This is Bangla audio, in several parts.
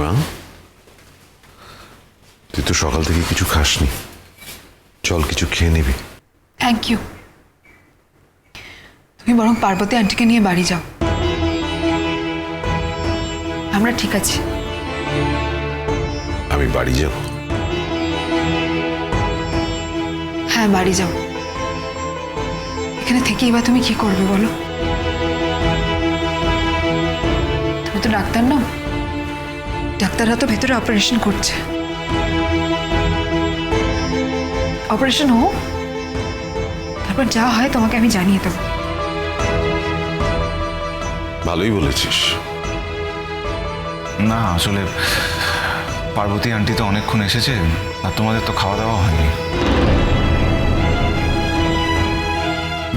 মা। তুই তো সকাল থেকে কিছু খাসনি। চল কিছু খেয়ে নিবি। থ্যাংক ইউ তুমি বরং পার্বতী আন্টিকে নিয়ে বাড়ি যাও। আমরা ঠিক আছি। আমি বাড়ি যাব। হ্যাঁ বাড়ি যাও। এখানে থেকেই বা তুমি কি করবে বলো? তুমি তো ডাক্তার নাও ডাক্তাররা তো ভেতরে অপারেশন করছে। অপারেশন হোক তারপর যা হয় তোমাকে আমি জানিয়ে দেবো। ভালোই বলেছিস। না আসলে পার্বতী আন্টি তো অনেকক্ষণ এসেছে আর তোমাদের তো খাওয়া দাওয়া হয়নি।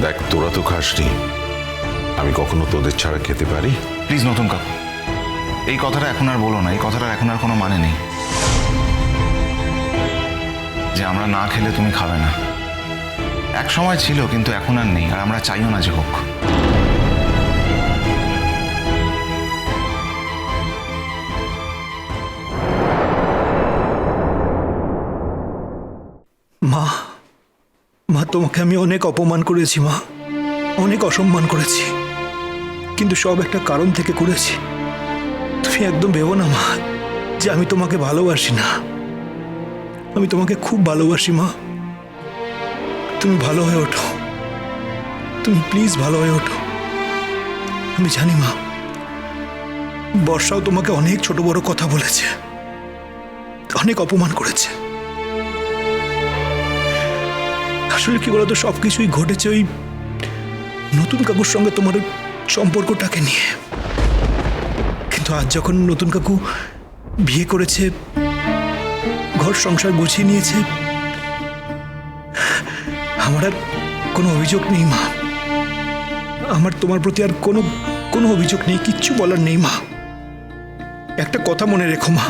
দেখ তোরা তো খাসনি। আমি কখনো তোদের ছাড়া খেতে পারি? প্লিজ নতুন কাকু। এই কথাটা এখন আর বলো না, এই কথাটার এখন আর কোনো মানে নেই। যে আমরা না খেলে তুমি খাবে না। এক সময় ছিল, কিন্তু এখন আর নেই, আর আমরা চাইও না যে হোক। মা মা, তোমাকে আমি অনেক অপমান করেছি, মা। অনেক অসম্মান করেছি। কিন্তু সব একটা কারণ থেকে করেছি। তুমি একদম ভেবো না, মা, যে আমি তোমাকে ভালোবাসি না। আমি তোমাকে খুব ভালোবাসি, মা। তুমি ভালো হয়ে ওঠো। তুমি প্লিজ ভালো হয়ে ওঠো। আমি জানি, মা, বর্ষাও তোমাকে অনেক ছোট বড় কথা বলেছে। অনেক অপমান করেছে। আসলে কি বলতো সব কিছুই ঘটেছে ওই নতুন কাকুর সঙ্গে তোমার সম্পর্কটাকে নিয়ে। কিন্তু আজ যখন নতুন কাকু বিয়ে করেছে, ঘর সংসার গুছিয়ে নিয়েছে, আমার আর কোনো অভিযোগ নেই, মা। আমার তোমার প্রতি আর কোনো কোনো অভিযোগ নেই, কিচ্ছু বলার নেই, মা। একটা কথা মনে রেখো, মা।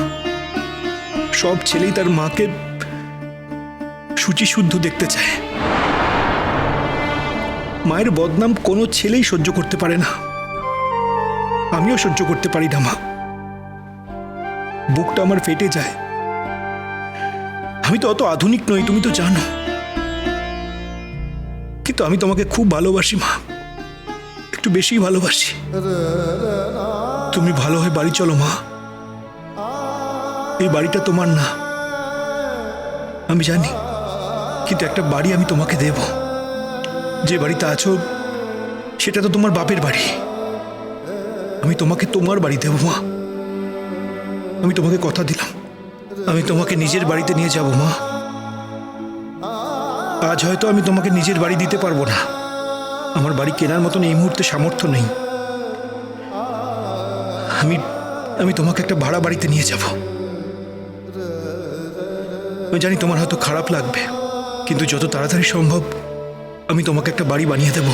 সব ছেলেই তার মাকে শুচি শুদ্ধ দেখতে চায়। মায়ের বদনাম কোনো ছেলেই সহ্য করতে পারে না। আমিও সহ্য করতে পারি না, মা। বুকটা আমার ফেটে যায়। আমি তো অত আধুনিক নই, তুমি তো জানো। কিন্তু আমি তোমাকে খুব ভালোবাসি, মা। একটু বেশি ভালোবাসি। তুমি ভালো হয়ে বাড়ি চলো, মা। এই বাড়িটা তোমার না। আমি জানি, কিন্তু একটা বাড়ি আমি তোমাকে দেব। যে বাড়িতে আছো, সেটা তো তোমার বাপের বাড়ি। আমি তোমাকে তোমার বাড়ি দেবো মা। আমি তোমাকে কথা দিলাম। আমি তোমাকে নিজের বাড়িতে নিয়ে যাব, মা। আজ হয়তো আমি তোমাকে নিজের বাড়ি দিতে পারব না। আমার বাড়ি কেনার মতন এই মুহূর্তে সামর্থ্য নেই। আমি আমি তোমাকে একটা ভাড়া বাড়িতে নিয়ে যাব। আমি জানি তোমার হয়তো খারাপ লাগবে, কিন্তু যত তাড়াতাড়ি সম্ভব আমি তোমাকে একটা বাড়ি বানিয়ে দেবো।